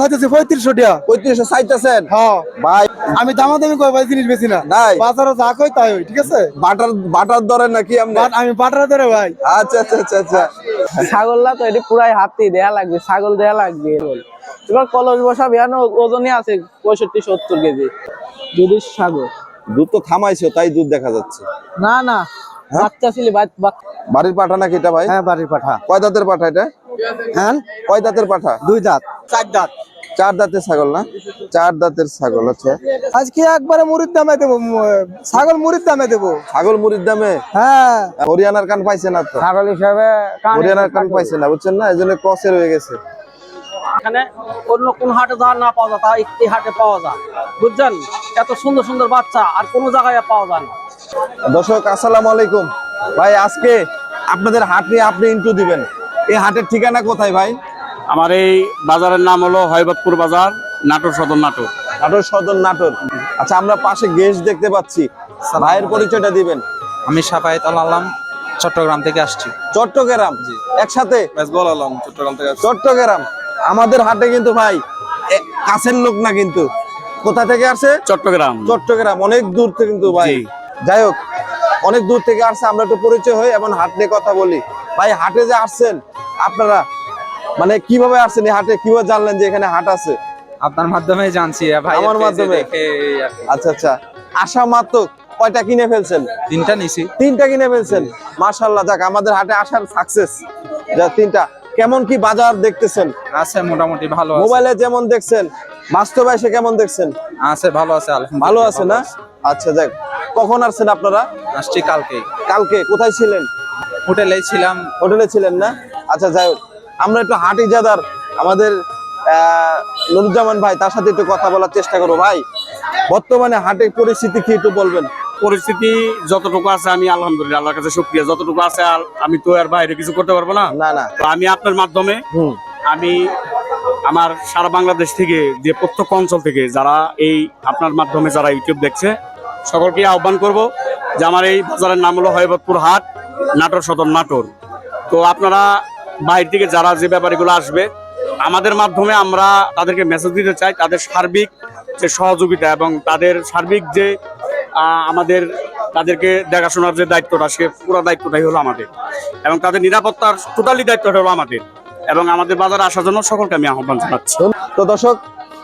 পঁয়ত্রিশশো টাকা। পঁয়ত্রিশশো চাইতেছেন? হ্যাঁ। ভাই। আমি দামাদামি করে ভাই জিনিস বেশি না। নাই। বাজারে যা কই তাই ঠিক আছে? বাটার বাটার দরে নাকি আমি বাটার ধরে ভাই। আচ্ছা আচ্ছা আচ্ছা আচ্ছা। ছাগল না তো এটি পুরাই হাতি দেয়া লাগবে ছাগল দেয়া লাগবে। এবার কলস বসা বিয়ানো ওজনই আছে পঁয়ষট্টি সত্তর কেজি। দুধের ছাগল। দুধ তো থামাইছো তাই দুধ দেখা যাচ্ছে। না না। বাচ্চা ছিলি বাড়ির পাঠা নাকি এটা ভাই? হ্যাঁ বাড়ির পাঠা। কয় দাঁতের পাঠা এটা? হ্যাঁ? কয় দাঁতের পাঠা? দুই দাঁত। চার দাঁত। চার দাঁতের ছাগল না? চার দাঁতের ছাগল আচ্ছা। আজকে একবারে মুড়ির দামে দেবো ছাগল মুড়ির দামে দেবো। ছাগল মুড়ির দামে? হ্যাঁ। হরিয়ানার কান পাইছে না তো? ছাগল হিসাবে হরিয়ানার কান পাইছে না বুঝছেন না? এই জন্য ক্রসের হয়ে গেছে। এখানে অন্য কোন হাটে যা না পাওয়া যায় তা একটি হাটে পাওয়া যায়। বুঝছেন? এত সুন্দর সুন্দর বাচ্চা আর কোনো জায়গায় পাওয়া যায় না। দর্শক আসসালামু আলাইকুম। ভাই আজকে আপনাদের হাট নিয়ে আপনি ইন্টু দিবেন। এই হাটের ঠিকানা কোথায় ভাই? আমার এই বাজারের নাম হলো হয়বতপুর বাজার নাটোর সদর নাটোর। নাটোর সদর নাটোর। আচ্ছা আমরা পাশে গেস্ট দেখতে পাচ্ছি। ভাইয়ের পরিচয়টা দিবেন। আমি সাফায়েত আল আলম চট্টগ্রাম থেকে আসছি। চট্টগ্রাম। একসাথে? আলম চট্টগ্রাম থেকে আসছি। চট্টগ্রাম। আমাদের হাটে কিন্তু ভাই কাছের লোক না কিন্তু। কোথা থেকে আসে? চট্টগ্রাম। চট্টগ্রাম অনেক দূর থেকে কিন্তু ভাই। যাই হোক অনেক দূর থেকে আসছে আমরা একটু পরিচয় হই এবং হাট নিয়ে কথা বলি। ভাই হাটে যে আসছেন আপনারা মানে কীভাবে আসছেন এই হাটে? কীভাবে জানলেন যে এখানে হাট আছে? আপনার মাধ্যমে জানছি ভাই আমার মাধ্যমে? আচ্ছা আচ্ছা। আসা মাত্র কয়টা কিনে ফেলছেন? তিনটা নিছি। তিনটা কিনে ফেলছেন? মাশাল্লাহ যাক আমাদের হাটে আসার সাকসেস যা তিনটা। কেমন কি বাজার দেখতেছেন? আছে মোটামুটি ভালো মোবাইলে যেমন দেখছেন বাস্তবে এসে কেমন দেখছেন? আছে ভালো আছে ভালো আছে না? আচ্ছা যাক। কখন আসছেন আপনারা? আসছি কালকে। কালকে কোথায় ছিলেন? হোটেলে ছিলাম। হোটেলে ছিলেন না? আচ্ছা যাই হোক। আমরা একটু হাটি জাদার আমাদের নুরুজ্জামান ভাই তার সাথে একটু কথা বলার চেষ্টা করব। ভাই বর্তমানে হাটের পরিস্থিতি কি একটু বলবেন? পরিস্থিতি যতটুকু আছে আমি আলহামদুলিল্লাহ আল্লাহর কাছে শুক্রিয়া। যতটুকু আছে আমি তো আর বাইরে কিছু করতে পারব না। না না। তো আমি আপনার মাধ্যমে আমি আমার সারা বাংলাদেশ থেকে যে প্রত্যেক অঞ্চল থেকে যারা এই আপনার মাধ্যমে যারা ইউটিউব দেখছে সকলকে আহ্বান করব যে আমার এই বাজারের নাম হলো হয়বতপুর হাট, নাটোর সদর নাটোর। তো আপনারা বাইরে থেকে যারা যে ব্যাপারীগুলো আসবে, আমাদের মাধ্যমে আমরা তাদেরকে মেসেজ দিতে চাই, তাদের সার্বিক যে সহযোগিতা এবং তাদের সার্বিক যে আমাদের তাদেরকে দেখাশোনার যে দায়িত্বটা, সে পুরো দায়িত্বটাই হলো আমাদের। এবং তাদের নিরাপত্তার টোটালি দায়িত্বটা হলো আমাদের। এবং আমাদের বাজারে আসার জন্য সকলকে আমি আহ্বান জানাচ্ছি। তো দর্শক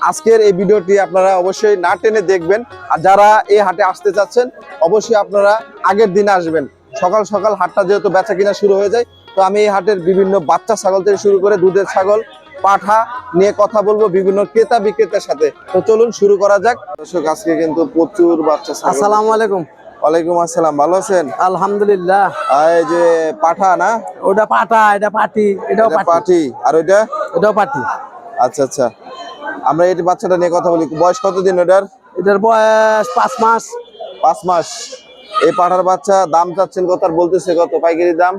আজকের এই ভিডিওটি আপনারা অবশ্যই না টেনে দেখবেন। আর যারা এই হাটে আসতে চাচ্ছেন অবশ্যই আপনারা আগের দিন আসবেন। সকাল সকাল হাটটা যেহেতু বেচা কিনা শুরু হয়ে যায় তো আমি এই হাটের বিভিন্ন বাচ্চা ছাগল থেকে শুরু করে দুধের ছাগল পাঠা নিয়ে কথা বলব বিভিন্ন ক্রেতা বিক্রেতার সাথে। তো চলুন শুরু করা যাক। দর্শক আজকে কিন্তু প্রচুর বাচ্চা আসসালামু আলাইকুম। ওয়ালাইকুম আসসালাম ভালো আছেন? আলহামদুলিল্লাহ। এই যে পাঠা না? ওটা পাঠা এটা পাটি এটাও পাটি আর ওইটা? এটাও পাটি আচ্ছা আচ্ছা। আমরা এই বাচ্চাটা নিয়ে কথা বলি। বয়স কতদিন ওটার এটার বয়স পাঁচ মাস। পাঁচ মাস। এই পাঠার বাচ্চা দাম চাচ্ছেন কত আর বলতেছে কত? পাইকারি দাম?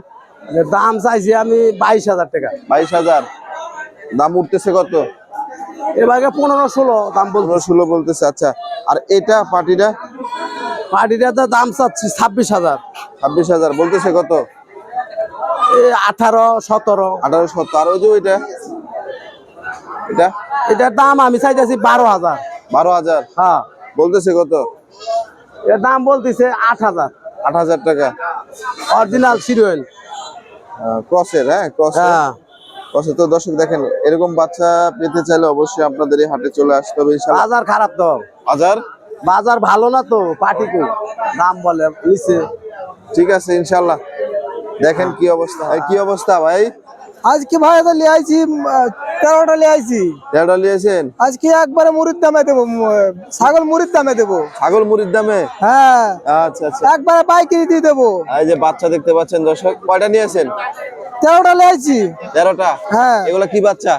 দাম চাইছি আমি বাইশ হাজার টাকা। বাইশ হাজার। দাম উঠতেছে কত? এবারে পনেরো ষোলো দাম পনেরো ষোলো বলতেছে আচ্ছা। আর এটা পাটিটা? পাটিটা তো দাম চাচ্ছি ছাব্বিশ হাজার। ছাব্বিশ হাজার। বলতেছে কত? আঠারো সতেরো। আঠারো সত্তর আর ওই যে ওইটা? এটা? এটার দাম আমি চাইতেছি বারো হাজার। বারো হাজার? হ্যাঁ। বলতেছে কত? এর দাম বলতেছে আট হাজার। আট হাজার টাকা। অরিজিনাল সিরিয়াল ক্রসের হ্যাঁ ক্রসের। হ্যাঁ। ক্রসের তো দর্শক দেখেন এরকম বাচ্চা পেতে চাইলে অবশ্যই আপনাদের এই হাটে চলে আসতে হবে বাজার খারাপ তো। হাজার বাজার ভালো না তো পাটি কো দাম বলে নিচে। ঠিক আছে ইনশাল্লাহ দেখেন কি অবস্থা। ভাই কি অবস্থা ভাই? আজকে ভাই তো লিয়ে আইছি তেরোটা লিয়ে আইছি। দেড়টা নিয়েছেন আজকে একবারে মুড়ির দামে দেবো ছাগল মুড়ির দামে দেবো। ছাগল মুড়ির দামে? হ্যাঁ। আচ্ছা আচ্ছা। একবারে পাইকারি দিয়ে দেবো। এই যে বাচ্চা দেখতে পাচ্ছেন দর্শক কয়টা নিয়েছেন তেরোটা আইছি। তেরোটা? হ্যাঁ। এগুলা কি বাচ্চা?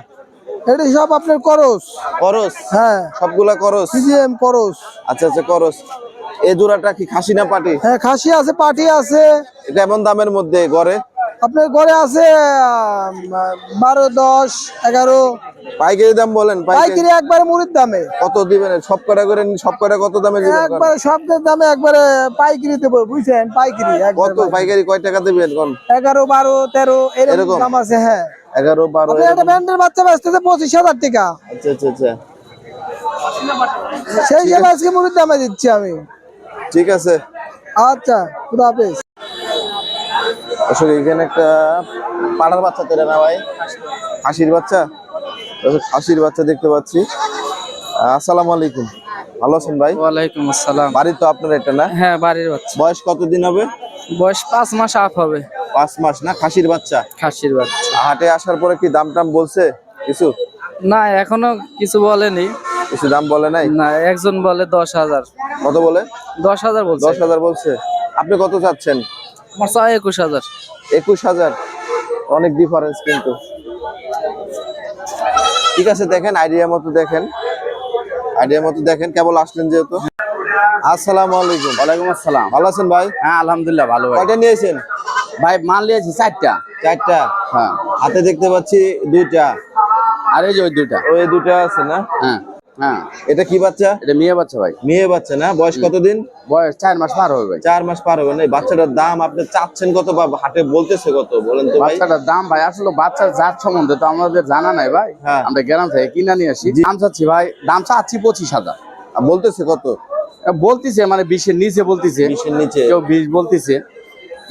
এটা সব আপনার করস। করস? হ্যাঁ। সবগুলা করস? সিজিএম করস। আচ্ছা আচ্ছা করস। এই জোড়াটা কি খাসি না পাটি? হ্যাঁ খাসি আছে পাটি আছে। এটা এমন দামের মধ্যে গড়ে? আপনার ঘরে আছে বারো দশ এগারো। পাইকারি দাম বলেন পাইকারি। একবারে মুড়ির দামে। কত দিবেন? সব কটা করে সব কটা কত দামে একবারে সব দামে একবারে পাইকারি দেবো বুঝছেন? পাইকারি কত পাইকারি। কয় টাকা দিবেন কোন? এগারো বারো তেরো এরকম? দাম আছে হ্যাঁ। এগারো বারো একটা ব্যান্ডের বাচ্চা বেচতেছে পঁচিশ হাজার টাকা। আচ্ছা আচ্ছা আচ্ছা। সেই হিসেবে আজকে মুরগির দামে দিচ্ছি আমি। ঠিক আছে। আচ্ছা খুদা হাফেজ। আসলে এখানে একটা পাড়ার বাচ্চা তেরে না ভাই? হাসির বাচ্চা? হাসির বাচ্চা দেখতে পাচ্ছি। আসসালামু আলাইকুম। ভালো আছেন ভাই? ওয়ালাইকুম আসসালাম। বাড়ি তো আপনার এটা না? হ্যাঁ বাড়ির বাচ্চা। বয়স কতদিন হবে? বয়স পাঁচ মাস আপ হবে। পাঁচ মাস না? খাসির বাচ্চা? খাসির বাচ্চা। হাটে আসার পরে কি দাম টাম বলছে? কিছু? না এখনও কিছু বলেনি। কিছু দাম বলে নাই? না একজন বলে দশ হাজার। কত বলে? দশ হাজার বলছে। দশ হাজার বলছে। আপনি কত চাচ্ছেন? আমার একুশ হাজার। একুশ হাজার? অনেক ডিফারেন্স কিন্তু। ঠিক আছে দেখেন আইডিয়া মতো দেখেন। আইডিয়া মতো দেখেন কেবল আসলেন যেহেতু। আসসালামু আলাইকুম। ওয়ালাইকুম আসসালাম। ভালো আছেন ভাই? হ্যাঁ আলহামদুলিল্লাহ ভালো ভাই। কয়টা নিয়েছেন? ভাই মাল নিয়েছি চারটা। চারটা? হ্যাঁ। হাতে দেখতে পাচ্ছি দুইটা। আর এই যে ওই দুইটা। ওই দুটা আছে না? হ্যাঁ। হ্যাঁ। এটা কি বাচ্চা? এটা মেয়ে বাচ্চা ভাই। মেয়ে বাচ্চা না? বয়স কতদিন? বয়স চার মাস পার হবে ভাই। চার মাস পার হবে না। বাচ্চাটার দাম আপনি চাচ্ছেন কত বা হাটে বলতেছে কত বলেন তো বাচ্চাটার দাম ভাই আসলে বাচ্চার জাত সম্বন্ধে তো আমাদের জানা নাই ভাই। হ্যাঁ। আমরা গ্রাম থেকে কিনা নিয়ে আসি। দাম চাচ্ছি ভাই দাম চাচ্ছি পঁচিশ হাজার। আর বলতেছে কত? বলতিছে মানে বিশের নিচে বলতিছে। বিশের নিচে। কেউ বিশ বলতিছে।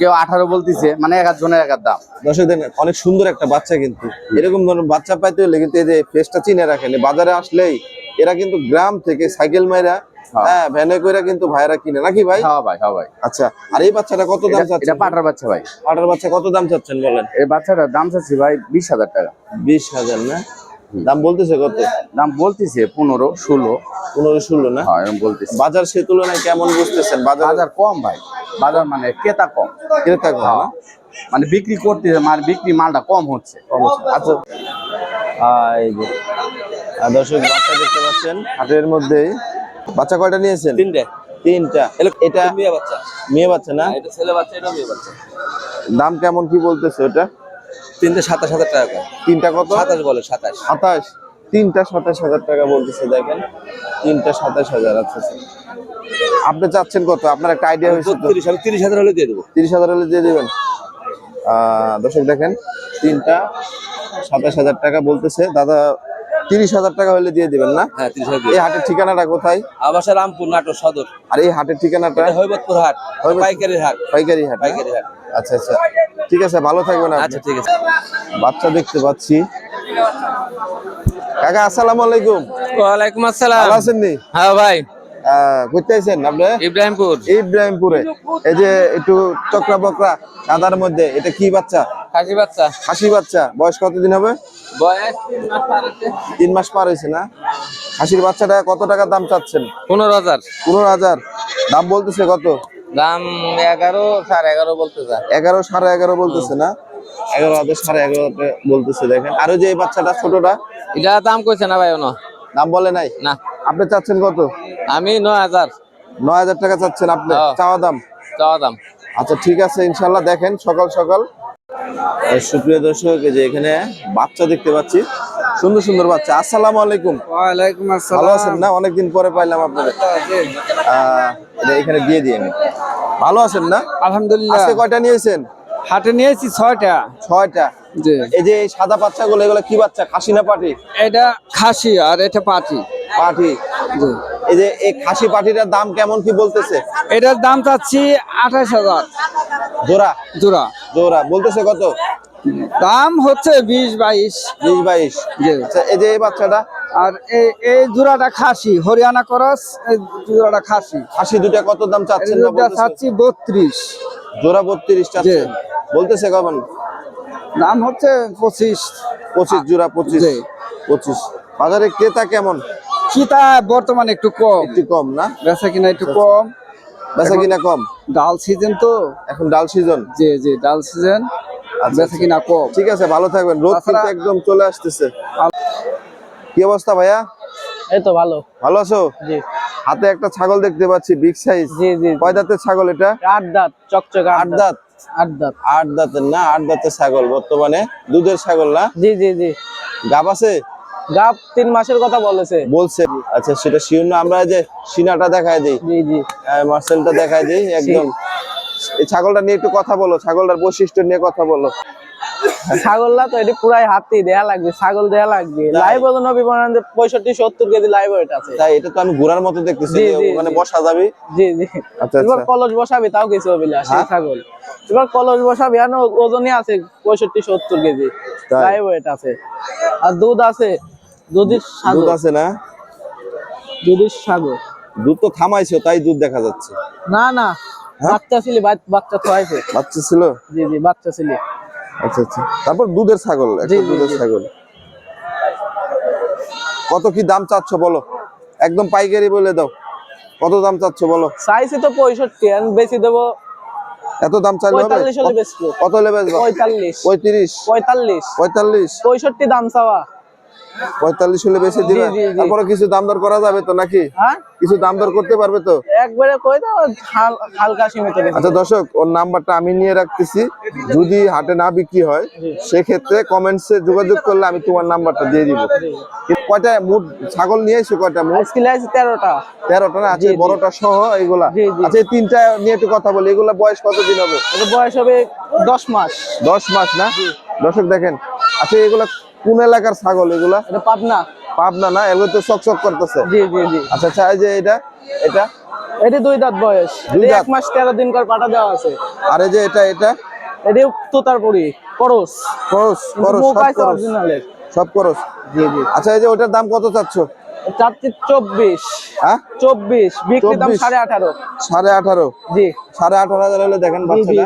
কেউ আঠারো বলতেছে মানে এক জনের এক দাম। দর্শক দেখেন অনেক সুন্দর একটা বাচ্চা কিন্তু। এরকম ধরনের বাচ্চা পাইতে হলে কিন্তু এই যে ফেসটা চিনে রাখেন। বাজারে আসলেই এরা কিন্তু গ্রাম থেকে সাইকেল মাইরা হ্যাঁ। হ্যাঁ ভ্যানে কইরা কিন্তু ভাইরা কিনে। নাকি ভাই? হ্যাঁ ভাই হ্যাঁ ভাই। আচ্ছা আর এই বাচ্চাটা কত দাম এটা চাচ্ছেন? পাটার বাচ্চা ভাই। পাটার বাচ্চা কত দাম চাচ্ছেন বলেন? এই বাচ্চাটার দাম চাচ্ছি ভাই বিশ হাজার টাকা। বিশ হাজার না? দাম বলতেছে কত? দাম বলতিছে পনেরো ষোলো। পনেরো ষোলো না? হ্যাঁ এরকম বলতিছে। বাজার সে তুলনায় কেমন বুঝতেছেন? বাজার বাজার কম ভাই। বাজার মানে ক্রেতা কম। ক্রেতা কম মানে বিক্রি করতে মানে বিক্রি মালটা কম হচ্ছে। আচ্ছা। দর্শক বাচ্চা দেখতে পাচ্ছেন হাটের মধ্যে বাচ্চা কয়টা নিয়েছেন? তিনটে। তিনটা। এটা মেয়ে বাচ্চা। মেয়ে বাচ্চা না? এটা ছেলে বাচ্চা এটা মেয়ে বাচ্চা। দাম কেমন কি বলতেছে ওটা? তিনটে সাতাশ হাজার টাকা তিনটা কত? সাতাশ বলে সাতাশ। সাতাশ? তিনটা সাতাশ হাজার টাকা বলতেছে দেখেন। তিনটা সাতাশ হাজার আচ্ছা আচ্ছা। আপনি চাচ্ছেন কত? আপনার একটা আইডিয়া হয়েছে তিরিশ আমি তিরিশ হাজার হলে দিয়ে দেবো। তিরিশ হাজার হলে দিয়ে দেবেন। আহ, দর্শক দেখেন তিনটা সাতাশ হাজার টাকা বলতেছে। দাদা তিরিশ হাজার টাকা হলে দিয়ে দিবেন না? হ্যাঁ তিরিশ হাজার এই হাটের ঠিকানাটা কোথায়? আবাসা রামপুর নাটোর সদর। আর এই হাটের ঠিকানাটা? এটা হৈবতপুর হাট। পাইকারির হাট। পাইকারি হাট পাইকারি হাট। আচ্ছা আচ্ছা। ঠিক আছে ভালো থাকবেন। আচ্ছা ঠিক আছে। বাচ্চা দেখতে পাচ্ছি। কাকা আসসালামু আলাইকুম। ওয়ালাইকুম আসসালাম। ভালো আছেন নি? হ্যাঁ ভাই। আহ, কোথায় আছেন আপনি? ইব্রাহিমপুর। ইব্রাহিমপুরে। এই যে একটু চক্রা বকরা কাদার মধ্যে এটা কি বাচ্চা? খাসি বাচ্চা। খাসি বাচ্চা। বয়স কতদিন হবে? বয়স তিন মাস পার হয়েছে না? খাসির বাচ্চাটা কত টাকা দাম চাচ্ছেন? পনেরো হাজার। পনেরো হাজার। দাম বলতেছে কত? দাম এগারো সাড়ে এগারো বলতে যা। এগারো সাড়ে এগারো বলতেছে না? এগারো হাজার সাড়ে এগারো হাজার বলতেছে দেখেন। আরও যে এই বাচ্চাটা ছোটটা? এটা দাম কইছে না ভাই ওনো? দাম বলে নাই? না। আপনি চাচ্ছেন কত? আমি নয় হাজার। নয় হাজার টাকা চাচ্ছেন আপনি। হ্যাঁ। চাওয়া দাম? চাওয়া দাম। আচ্ছা ঠিক আছে ইনশাল্লাহ দেখেন সকাল সকাল। সুপ্রিয় দর্শক যে এখানে বাচ্চা দেখতে পাচ্ছি। সুন্দর সুন্দর বাচ্চা। আসসালামু আলাইকুম। ওয়ালাইকুম ভালো আছেন না? অনেকদিন পরে পাইলাম আপনাদের। আহ, এটা এখানে দিয়ে দিই আমি। ভালো আছেন না? আলহামদুলিল্লাহ। আজকে কয়টা নিয়েছেন? হাটে নিয়েছি ছয়টা। ছয়টা। এই যে সাদা বাচ্চাগুলো এগুলো কি বাচ্চা? খাসি না পাটি? এটা খাসি আর এটা পাটি। পাটি। এই যে এই খাসি পাটিটার দাম কেমন কি বলতেছে? এটার দাম চাচ্ছি আঠাশ হাজার। জোড়া? জোড়া। জোড়া। বলতেছে কত? দাম হচ্ছে বিশ বাইশ। বিশ বাইশ। আচ্ছা এই যে এই বাচ্চাটা? আর এই এই জোড়াটা খাসি হরিয়ানা করস এই জোড়াটা খাসি। খাসি দুটা কত দাম চাচ্ছেন? চাচ্ছি বত্রিশ। জোড়া বত্রিশ চাচ্ছেন। বলতেছে কখন দাম হচ্ছে পঁচিশ। পঁচিশ জোড়া পঁচিশ। পঁচিশ। বাজারে ক্রেতা কেমন? সীতা বর্তমানে একটু কম। একটু কম না? বেচা কিনা একটু কম। বেচা কিনা কম? ডাল সিজন তো। এখন ডাল সিজন? জি জি ডাল সিজন। বেচা কিনা কম। ঠিক আছে ভালো থাকবেন। রোদ কিন্তু একদম চলে আসতেছে। কি অবস্থা ভাইয়া? এই তো ভালো। ভালো আছো? জি। হাতে একটা ছাগল দেখতে পাচ্ছি বিগ সাইজ জি জি কয় দাঁতের ছাগল এটা? আট দাঁত চকচক আট দাঁত? আট দাঁত। আট দাঁতের না আট দাঁতের ছাগল বর্তমানে। দুধের ছাগল না? জি জি জি। গাব আছে? গাপ তিন মাসের কথা বলেছে। বলছে। আচ্ছা সেটা শিওর না আমরা যে সিনাটা দেখায় দিই। জি জি। মার্সেলটা দেখায় দিই একদম। এই ছাগলটা নিয়ে একটু কথা বলো ছাগলটার বৈশিষ্ট্য নিয়ে কথা বলো। ছাগল না তো এটি পুরাই হাতি দেয়া লাগবে ছাগল দেয়া লাগবে। লাইভ ওজন হবে মনে পঁয়ষট্টি সত্তর কেজি লাইভ ওয়েট আছে। তাই এটা তো আমি ঘোড়ার মতো দেখতেছি ওখানে বসা যাবে। জি জি। আচ্ছা, এবার আচ্ছা। কলস বসাবে তাও কিছু হবে না সেই হ্যাঁ? ছাগল। এবার কলস বসাবে আর ওজনই আছে পঁয়ষট্টি সত্তর কেজি? লাইভ ওয়েট আছে। আর দুধ আছে দুধের দুধ আছে না? দুধের সাগর। দুধ তো থামাইছো তাই দুধ দেখা যাচ্ছে। না না। হ্যাঁ? বাচ্চা ছিলি বাচ- বাচ্চা থোয়াইছে। বাচ্চা ছিল? জি জি বাচ্চা ছিলি। আচ্ছা আচ্ছা। তারপর দুধের ছাগল একটা দুধের ছাগল। কত কি দাম চাচ্ছ বলো? একদম পাইকারি বলে দাও। কত দাম চাচ্ছ বলো? চাইছি তো পঁয়ষট্টি আমি বেশি দেবো এত দাম চাইলে হবে? কত হলে বেচবা? পঁয়তাল্লিশ। পঁয়ত্রিশ। পঁয়তাল্লিশ। পঁয়তাল্লিশ। পঁয়ষট্টি দাম চাওয়া। পঁয়তাল্লিশ হলে বেশি দিবে। তারপরে কিছু দাম দর করা যাবে তো নাকি? হ্যাঁ? কিছু দাম দর করতে পারবে তো? একবারে কই দাও হালকা সীমিত আচ্ছা দর্শক ওর নাম্বারটা আমি নিয়ে রাখতেছি। যদি হাটে না বিক্রি হয় সেক্ষেত্রে কমেন্টসে যোগাযোগ করলে আমি তোমার নাম্বারটা দিয়ে দিব। কয়টা মুঠ ছাগল নিয়ে এসো কয়টা মুঠ তেরোটা। তেরোটা না? আছে জি। বড়টা সহ এগুলা। আচ্ছা তিনটা নিয়ে একটু কথা বলি। এগুলা বয়স কতদিন হবে? বয়স হবে দশ মাস। দশ মাস না? দর্শক দেখেন আচ্ছা এগুলা কোন এলাকার ছাগল এগুলা? এটা পাবনা। পাবনা না? এগুলো তো চকচক করতেছে। জি জি জি। আচ্ছা আচ্ছা এই যে এটা এটা? এটা দুই দাঁত বয়স। এক মাস তেরো দিন করে পাঠা দেওয়া আছে। আর এই যে এটা এটা? এটি তোতারপুরি করস। করস সব করস। সব করস। জি জি। আচ্ছা এই যে ওটার দাম কত চাচ্ছ? চব্বিশ। হ্যাঁ? চব্বিশ বিক্রি দাম সাড়ে আঠারো। সাড়ে আঠারো? জি। সাড়ে আঠারো হাজার হলে দেখেন জি জি বাচ্চাটা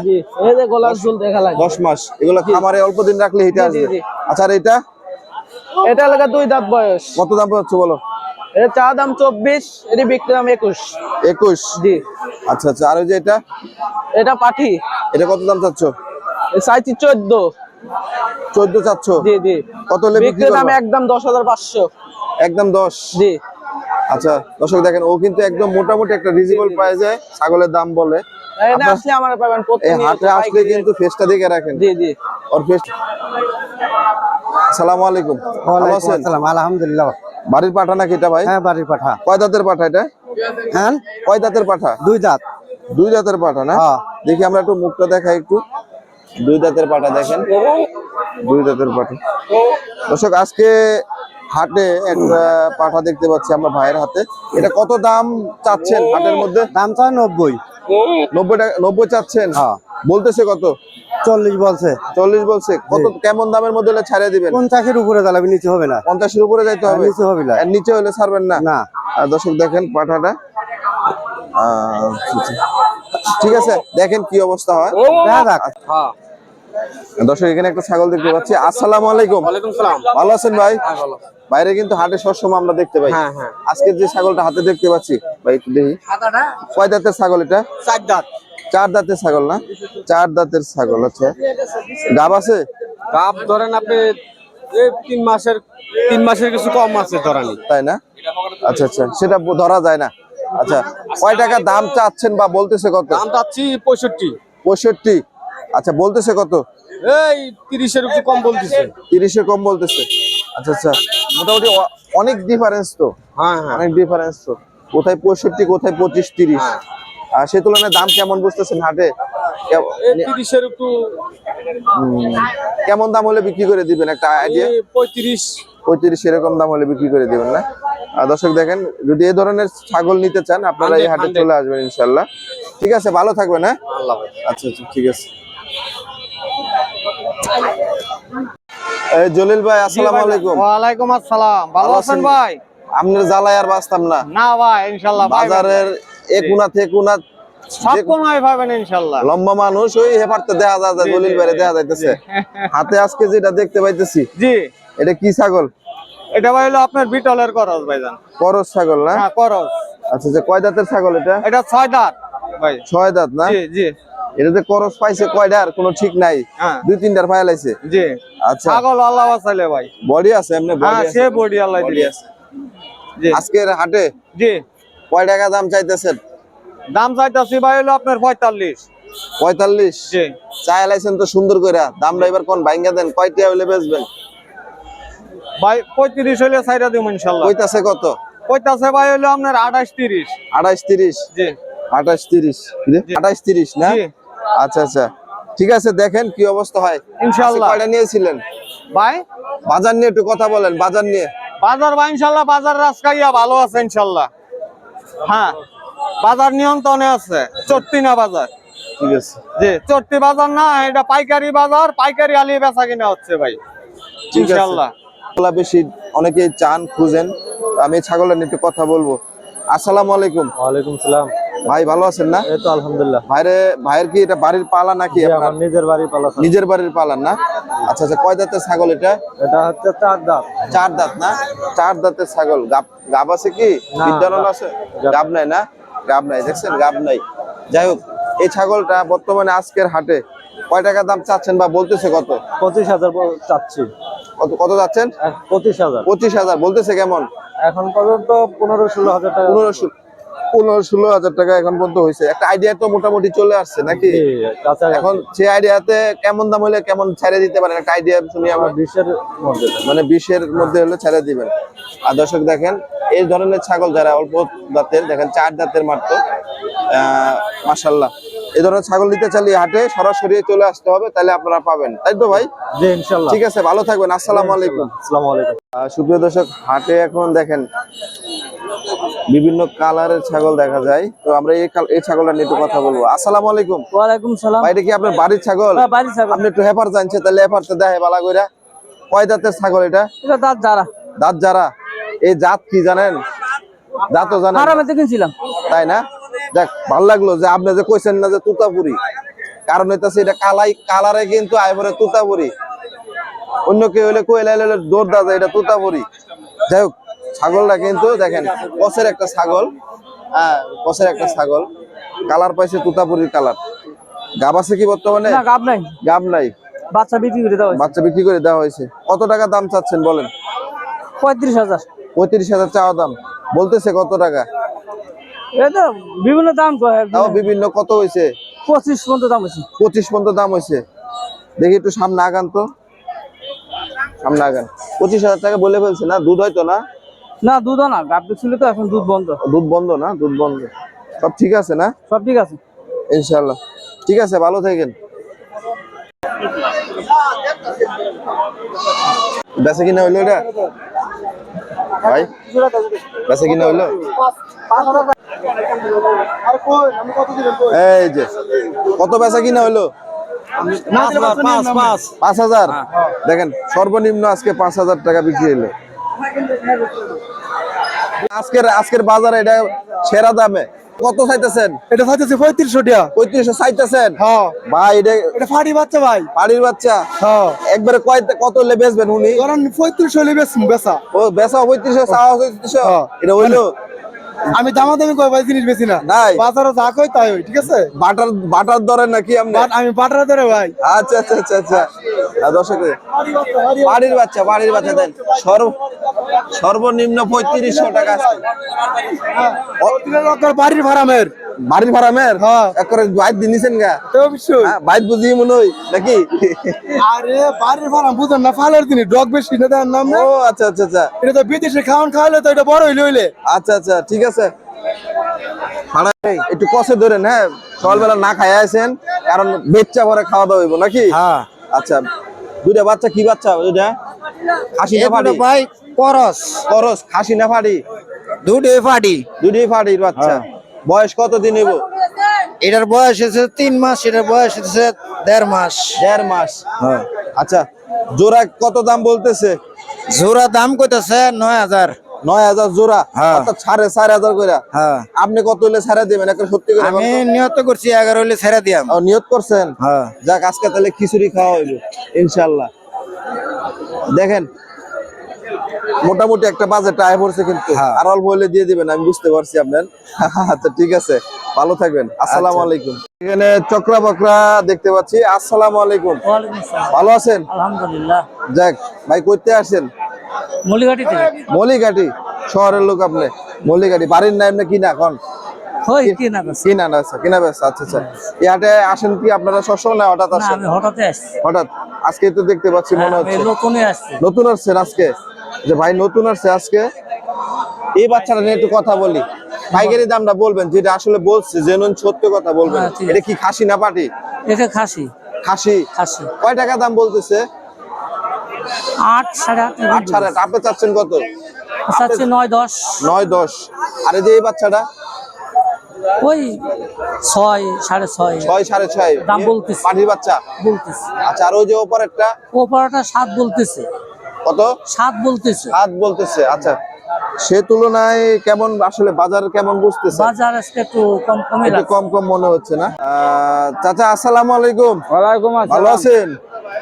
এই যে গোলাপ ফুল দেখা লাগে দশ মাস। এগুলো খামারে অল্প দিন রাখলে হিটে আসবে। আচ্ছা আর এটা দুই দাঁত বয়স। কত দাম পাচ্ছ বলো? এটা চা দাম চব্বিশ এটি বিক্রি দাম একুশ। একুশ? জি। আচ্ছা আচ্ছা। আর ওই যে এটা? এটা পাঠি। এটা কত দাম চাচ্ছ? এ চাইছি চোদ্দ। চোদ্দ চাচ্ছ? জি জি। কত হলে বিক্রি বিক্রি দাম একদম দশ হাজার পাঁচশো। একদম দশ? জি। আচ্ছা দর্শক দেখেন ও কিন্তু একদম মোটামুটি একটা রিজনেবল প্রাইসে ছাগলের দাম বলে। আসলে আমার পাবেন এই প্রতিনিয়ত হাটে আসলে কিন্তু ফেসটা দেখে রাখেন। জি জি। ওর ফেস আসসালামু আলাইকুম। ভালো আছেন? আলহামদুলিল্লাহ। বাড়ির পাঠা নাকি এটা ভাই? হ্যাঁ বাড়ির পাঠা। কয় দাঁতের পাঠা এটা? হ্যাঁ? কয় দাঁতের পাঠা? দুই দাঁত। দুই দাঁতের পাঠা না? হ্যাঁ। দেখি আমরা একটু মুখটা দেখাই একটু। দুই দাঁতের পাঠা দেখেন। দুই দাঁতের পাঠা। দর্শক আজকে হাটে একটা পাঠা দেখতে পাচ্ছি আমরা ভাইয়ের হাতে। এটা কত দাম চাচ্ছেন হাটের মধ্যে? দাম চাই নব্বই। নব্বই টাকা নব্বই চাচ্ছেন? হ্যাঁ। বলতেছে কত? চল্লিশ বলছে। চল্লিশ বলছে। কত কেমন দামের মধ্যে হলে ছাড়িয়ে দিবেন? পঞ্চাশের উপরে দাঁড়াবে নিচে হবে না। পঞ্চাশের উপরে যাইতে হবে? নিচে হবে না। আর নিচে হলে ছাড়বেন না? না। দর্শক দেখেন পাঠাটা। আচ্ছা, আচ্ছা। ঠিক আছে দেখেন কি অবস্থা হয়। দেখা। যাক হ্যাঁ দর্শক এখানে একটা ছাগল দেখতে পাচ্ছি। আসসালামু আলাইকুম। ভালো আছেন ভাই? হ্যাঁ বাইরে কিন্তু হাটে সবসময় আমরা দেখতে পাই। হ্যাঁ হ্যাঁ। আজকে যে ছাগলটা হাতে দেখতে পাচ্ছি ভাই একটু দেখি। কয় দাঁতের ছাগল এটা? চার দাঁত। চার দাঁতের ছাগল না? চার দাঁতের ছাগল আচ্ছা। গাব আছে? কাপ ধরেন আপনি এই তিন মাসের তিন মাসের কিছু কম আছে ধরানি। তাই না? আচ্ছা আচ্ছা। সেটা ধরা যায় না। আচ্ছা কয় টাকা দাম চাচ্ছেন বা বলতেছে কত? দাম চাচ্ছি পঁয়ষট্টি। পঁয়ষট্টি। আচ্ছা বলতেছে কত? এই তিরিশের একটু কম বলতেছে। তিরিশে কম বলতেছে। আচ্ছা আচ্ছা মোটামুটি অনেক ডিফারেন্স তো। হ্যাঁ হ্যাঁ। অনেক ডিফারেন্স তো। কোথায় পঁয়ষট্টি কোথায় পঁচিশ তিরিশ? আর সে তুলনায় দাম কেমন বুঝতেছেন হাটে? তিরিশের একটু কেমন দাম হলে বিক্রি করে দিবেন? একটা আইডিয়া পঁয়ত্রিশ। পঁয়ত্রিশ এরকম দাম হলে বিক্রি করে দিবেন না? আর দর্শক দেখেন যদি এ ধরনের ছাগল নিতে চান আপনারা এই হাটে চলে আসবেন ইনশাল্লাহ। ঠিক আছে ভালো থাকবেন হ্যাঁ? আল্লাহ আচ্ছা আচ্ছা ঠিক আছে। জলিল ভাই আসসালামু আলাইকুম। ওয়ালাইকুম আসসালাম। ভালো আছেন? ভাই? আপনার জ্বালায় আর বাঁচতাম না। না ভাই ইনশাল্লাহ ভাই বাজারের এ কোনা থেকে কোনা সব কোনায় পাবেন ইনশাল্লাহ। লম্বা মানুষ ওই দেখা যায় দেখা যাইতেছে। হাতে আজকে যেটা দেখতে পাইতেছি জি। এটা কি ছাগল? এটা ভাই হলো আপনার বিটলের করস ভাইজান। করস ছাগল না? হ্যাঁ করস। আচ্ছা আচ্ছা কয় দাঁতের ছাগল এটা? এটা ছয় দাঁত ভাই। ছয় দাঁত না? জি জি। এটাতে করস পাইছে কয়টার কোনো ঠিক নাই? হ্যাঁ। দুই তিনটার পায়ে লাইছে জি। আচ্ছা। ছাগল আল্লাহ বাঁচাইলে ভাই। বডি আছে এমনি? হ্যাঁ বডি সে বডি আল্লাহ দিলে আছে। জি। আজকের হাটে জি। কয় টাকা দাম চাইতেছেন? দাম চাইতাছি ভাই হলো আপনার পঁয়তাল্লিশ। পঁয়তাল্লিশ? জি। চাই লাইছেন তো সুন্দর করে দামটা এবার কোন ভাঙ্গা দেন কয়টা হইলে বেচবেন? ভাই পঁয়ত্রিশ হলে সাইডা দিব ইনশাল্লাহ। কইতাছে কত? পঁয়তাছে ভাই হলো আপনার আঠাশ তিরিশ। আঠাইশ তিরিশ? জি। আঠাশ তিরিশ। আঠাইশ তিরিশ না? জি। আচ্ছা আচ্ছা। ঠিক আছে দেখেন কি অবস্থা হয়। ইনশাআল্লাহ। কয়টা নিয়েছিলেন? ভাই? বাজার নিয়ে একটু কথা বলেন বাজার নিয়ে। বাজার ভাই ইনশাল্লাহ বাজার রাজকাইয়া ভালো আছে ইনশাল্লাহ হ্যাঁ বাজার নিয়ন্ত্রণে আছে চট্টি না বাজার। ঠিক আছে। জি চট্টি বাজার না এটা পাইকারি বাজার পাইকারি আলিয়ে বেচা কিনা হচ্ছে ভাই। ইনশাআল্লাহ। বেশি অনেকেই চান খুঁজেন আমি ছাগলের নিয়ে একটু কথা বলব। আসসালামু আলাইকুম। ওয়ালাইকুম সালাম। ভাই ভালো আছেন না? এই তো আলহামদুলিল্লাহ। ভাইরে ভাইয়ের কি এটা বাড়ির পালা নাকি আপনার? নিজের বাড়ির পালা। নিজের বাড়ির পালান না? আচ্ছা আচ্ছা কয় দাঁতের ছাগল এটা? এটা হচ্ছে চার দাঁত। চার দাঁত না? চার দাঁতের ছাগল। গাব গাব আছে কি? বিদ্যালয় আছে? গাব নাই না? গাব নাই দেখছেন? গাব নাই। যাই হোক এই ছাগলটা বর্তমানে আজকের হাটে কয় টাকা দাম চাচ্ছেন বা বলতেছে কত? পঁচিশ হাজার চাচ্ছি। কত কত যাচ্ছেন? পঁচিশ হাজার। পঁচিশ হাজার বলতেছে কেমন? এখন পর্যন্ত পনেরো ষোলো হাজার টাকা। পনেরো ষোলো- পনেরো ষোলো হাজার টাকা এখন পর্যন্ত হয়েছে। একটা আইডিয়া তো মোটামুটি চলে আসছে নাকি? এখন সেই আইডিয়াতে কেমন দাম হলে কেমন ছেড়ে দিতে পারেন? একটা আইডিয়া শুনি আমার। বিশের মধ্যে মানে বিশের মধ্যে হলে ছেড়ে দিবেন। আর দর্শক দেখেন এই ধরনের ছাগল যারা অল্প দাঁতের দেখেন চার দাঁতের মাত্র মাসাল্লাহ এই ধরনের ছাগল নিতে চাইলে হাটে সরাসরি চলে আসতে হবে তাহলে আপনারা পাবেন। তাই তো ভাই? ঠিক আছে ভালো থাকবেন। আসসালামু আলাইকুম। আসসালামু আলাইকুম। সুপ্রিয় দর্শক হাটে এখন দেখেন বিভিন্ন কালারের ছাগল দেখা যায়। তো আমরা এই এই ছাগলটা নিয়ে একটু কথা বলব। আসসালামু আলাইকুম। ওয়ালাইকুম সালাম। এটা কি আপনার বাড়ির ছাগল? হ্যাঁ, বাড়ির ছাগল। আপনি একটু হেপার জানছে তাহলে হেপারটা দেখে বালা কইরা কয় দাঁতের ছাগল এটা? এটা দাঁত যারা দাঁত যারা এই জাত কি জানেন? জাতও জানেন। আরামে কিনছিলাম। তাই না? দেখ ভালো লাগল যে আপনি যে কইছেন না যে তুতাপুরি। কারণ হইতাছে এটা কালাই কালারে কিন্তু আইবরে তুতাপুরি। অন্য কেউ হইলে কইলে হইলে দৌড় দা যায় এটা তুতাপুরি। যাই হোক ছাগলটা কিন্তু দেখেন কসের একটা ছাগল। হ্যাঁ কসের একটা ছাগল। কালার পাইছে তুতাপুরির কালার। গাব আছে কি বর্তমানে? না গাব নাই। গাব নাই। বাচ্চা বিক্রি করে দেওয়া বাচ্চা বিক্রি করে দেওয়া হয়েছে। কত টাকা দাম চাচ্ছেন বলেন? পঁয়ত্রিশ হাজার। পঁয়ত্রিশ হাজার চাওয়া দাম। বলতেছে কত টাকা? এটা বিভিন্ন দাম তাও বিভিন্ন কত হয়েছে? পঁচিশ পর্যন্ত দাম হয়েছে। পঁচিশ পর্যন্ত দাম হয়েছে। দেখি একটু সামনে আগান তো। সামনে আগান। পঁচিশ হাজার টাকা বলে ফেলছে না? দুধ হয়তো না? না দুধও না গাব ছিল তো এখন দুধ বন্ধ। দুধ বন্ধ না? দুধ বন্ধ। সব ঠিক আছে না? সব ঠিক আছে। ইনশাল্লাহ ঠিক আছে ভালো থাকেন। বেচা কিনা হইল এটা? ভাই বেচা কিনা হইল? এই যে কত বেচা কিনা হইল? পাঁচ হাজার। দেখেন সর্বনিম্ন আজকে পাঁচ হাজার টাকা বিক্রি হলো আজকের আজকের বাজারে এটা সেরা দামে। কত চাইতেছেন? এটা চাইতেছি পঁয়ত্রিশশো টাকা। পঁয়ত্রিশশো চাইতেছেন? হ্যাঁ। ভাই এটা এটা ফাটি বাচ্চা ভাই। ফাড়ির বাচ্চা? হ্যাঁ। একবারে কয় কত হলে বেচবেন উনি? ধরেন পঁয়ত্রিশশো হলে বেচা। ও বেচা পঁয়ত্রিশশো চাওয়া পঁয়ত্রিশশো? হ্যাঁ। এটা হইল আমি দামাদামি কই ভাই জিনিস বেশি না। নাই। বাজারে যা কই তাই হই ঠিক আছে? বাটার বাটার দরে নাকি আপনি? আমি বাটার দরে ভাই। আচ্ছা আচ্ছা আচ্ছা আচ্ছা। দর্শক বাড়ির বাচ্চা বাড়ির বাচ্চা দেন। সর্ব সর্বনিম্ন পঁয়ত্রিশশো টাকা আজকে। আপনার বাড়ির ভাড়ামের বাড়ির ভাড়ামের হ্যাঁ। একবারে বাইর দিন নিছেন গা? তো অবশ্যই। হ্যাঁ, বাইর বুঝি মনে হয় নাকি? আরে বাড়ির ভাড়া বুঝেন না ফালের দিনই ডগ বেশি না দেন নাম ও আচ্ছা আচ্ছা আচ্ছা। এটা তো বিদেশে খাওয়ান খাওয়ালে তো এটা বড় হইলে হইলে আচ্ছা আচ্ছা ঠিক আছে। একটু কষে ধরেন হ্যাঁ? সকালবেলা না খাই আছেন কারণ বেচ্চা ভরে খাওয়া দাওয়া হইব নাকি? হ্যাঁ। আচ্ছা দুইটা বাচ্চা কি বাচ্চা দুইটা? খাসি না ফাড়ি ভাই করস করস খাসি না ফাড়ি দুটো ফাটি। দুইটাই ফাড়ির বাচ্চা। বয়স কত দিন হইব? এটার বয়স হচ্ছে তিন মাস এটার বয়স হচ্ছে দেড় মাস। দেড় মাস। হ্যাঁ। আচ্ছা জোড়া কত দাম বলতেছে? জোড়া দাম কইতেছে নয় হাজার। নয় হাজার জোড়া? হ্যাঁ। অর্থাৎ সাড়ে চার হাজার করে হ্যাঁ। আপনি কত হইলে ছাড়া দিবেন? একটা সত্যি করে আমি। নিয়ত করছি এগারো হইলে ছেড়ে দিয়াম। নিয়ত করছেন? হ্যাঁ। যাক আজকে তাহলে খিচুড়ি খাওয়া হইব ইনশাল্লাহ দেখেন মোটামুটি একটা বাজেট আয় পড়ছে কিন্তু। হ্যাঁ। আর অল্প হলে দিয়ে দিবেন আমি বুঝতে পারছি আপনার। আচ্ছা ঠিক আছে ভালো থাকবেন। আসসালামু আলাইকুম। এখানে চক্রা বকরা দেখতে পাচ্ছি। আসসালামু আলাইকুম। ভালো আছেন? আলহামদুলিল্লাহ। যাক ভাই করতে আসেন? মলিঘাটি থেকে? মলিঘাটি শহরের লোক আপনি। মলিঘাটি বাড়ির নাম না কিনা এখন? হই কি না কিনা না আচ্ছা কিনা বেশ আচ্ছা আচ্ছা। এই আসেন কি আপনারা সবসময় না হঠাৎ আসেন? হঠাৎ? আজকে তো দেখতে পাচ্ছি মনে হচ্ছে। নতুন আসছেন আজকে? যে ভাই নতুন আসছে আজকে। এই বাচ্চাটা নিয়ে একটু কথা বলি। পাইকারি দামটা বলবেন যেটা আসলে বলছে জেনুন সত্য কথা বলবেন। হ্যাঁ, এটা কি খাসি না পাটি? এটা খাসি। খাসি? খাসি। কয় টাকা দাম বলতেছে? আট সাড়ে আট সাড়ে আট। আপনি চাচ্ছেন কত? চাচ্ছে নয় দশ। নয় দশ। আর এই যে এই বাচ্চাটা? ওই ছয় সাড়ে ছয়। ছয় সাড়ে ছয়। দাম বলতেছে। পাঠির বাচ্চা? বলতেছে। আচ্ছা আর ওই যে ওপরেরটা? ওপরটা সাত বলতেছে। কত? সাত বলতেছে। হাত বলতেছে আচ্ছা। সে তুলনায় কেমন আসলে বাজার কেমন বুঝতেছে? বাজার আজকে একটু কম কমে একটু কম কম মনে হচ্ছে না? আহ, চাচা আসসালামু আলাইকুম। ওয়ালাইকুম ভালো আছেন?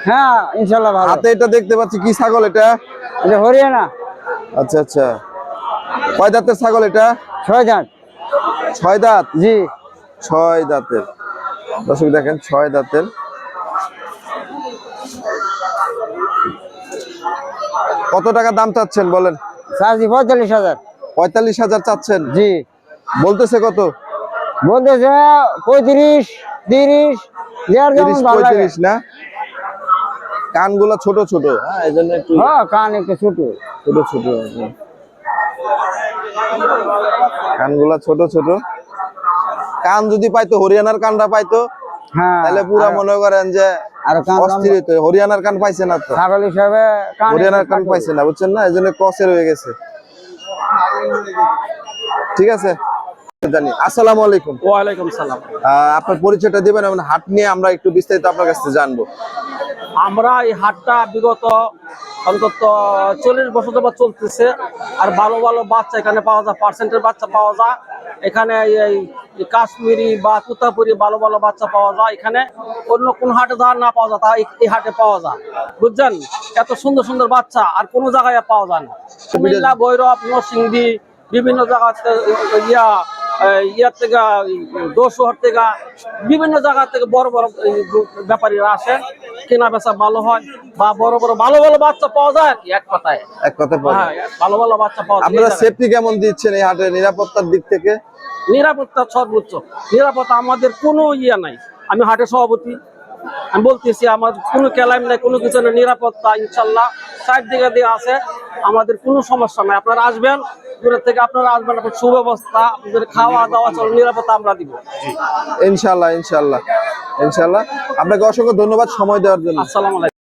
হ্যাঁ ইনশাল্লাহ ভালো। হাতে এটা দেখতে পাচ্ছি কি ছাগল এটা? এটা হরিয়ানা। আচ্ছা আচ্ছা। কয় দাঁতের ছাগল এটা? ছয় জান ছয় দাঁত? জি। ছয় দাঁতের। দর্শক দেখেন ছয় দাঁতের। কত টাকা দাম চাচ্ছেন বলেন? পঁয়তাল্লিশ হাজার। পঁয়তাল্লিশ হাজার চাচ্ছেন? জি। বলতেছে কত? বলতেছে পঁয়ত্রিশ তিরিশ পঁয়ত্রিশ না? কানগুলা ছোট ছোট। হ্যাঁ এই জন্য একটু হ্যাঁ কান একটু ছোট। ছোট ছোট কানগুলা ছোট ছোট। কান যদি পাইতো হরিয়ানার কানটা পাইতো হ্যাঁ তাহলে পুরা মনে করেন যে আর কান হরিয়ানার কান পাইছে না তো? ছাগল হিসাবে হরিয়ানার কান পাইছে না বুঝছেন না? হয়ে গেছে। ঠিক আছে? জানি। আসসালামু আলাইকুম। ওয়ালাইকুম সালাম। আপনার পরিচয়টা দিবেন এবং হাট নিয়ে আমরা একটু বিস্তারিত আপনার কাছ জানব। আমরা এই হাটটা বিগত অন্তত চল্লিশ বছর চলতেছে আর ভালো ভালো বাচ্চা এখানে পাওয়া যায় পার্সেন্টের বাচ্চা পাওয়া যায়। এখানে এই কাশ্মীরি বা তুতাপুরি ভালো ভালো বাচ্চা পাওয়া যায়। এখানে অন্য কোন হাটে ধার না পাওয়া যায় তা এই- হাটে পাওয়া যায়। বুঝছেন? এত সুন্দর সুন্দর বাচ্চা আর কোনো জায়গায় পাওয়া যায় না। কুমিল্লা ভৈরব নরসিংদী বিভিন্ন জায়গা থেকে ইয়া ইয়ার থেকে দোষহর থেকে বিভিন্ন জায়গা থেকে বড় বড় ব্যাপারীরা আসে। কেনা বেচা ভালো হয় বা বড় বড় ভালো ভালো বাচ্চা পাওয়া যায় কি এক কথায়। এক কথায় হ্যাঁ ভালো ভালো বাচ্চা পাওয়া যায়। আপনারা সেফটি কেমন দিচ্ছেন এই হাটে নিরাপত্তার দিক থেকে? নিরাপত্তা সর্বোচ্চ। নিরাপত্তা আমাদের কোনো ইয়ে নাই। আমি হাটের সভাপতি। আমি বলতেছি আমার কোনো ক্যালাইম নাই কোনো কিছু নেই নিরাপত্তা ইনশাল্লাহ সাইড দিকে দিয়ে আছে। আমাদের কোনো সমস্যা নাই। আপনারা আসবেন দূরের থেকে আপনারা আসবেন আপনার সুব্যবস্থা আপনাদের খাওয়া দাওয়া চল নিরাপত্তা আমরা দিব। ইনশাল্লাহ ইনশাল্লাহ ইনশাল্লাহ। আপনাকে অসংখ্য ধন্যবাদ সময় দেওয়ার জন্য। আসসালামু আলাইকুম।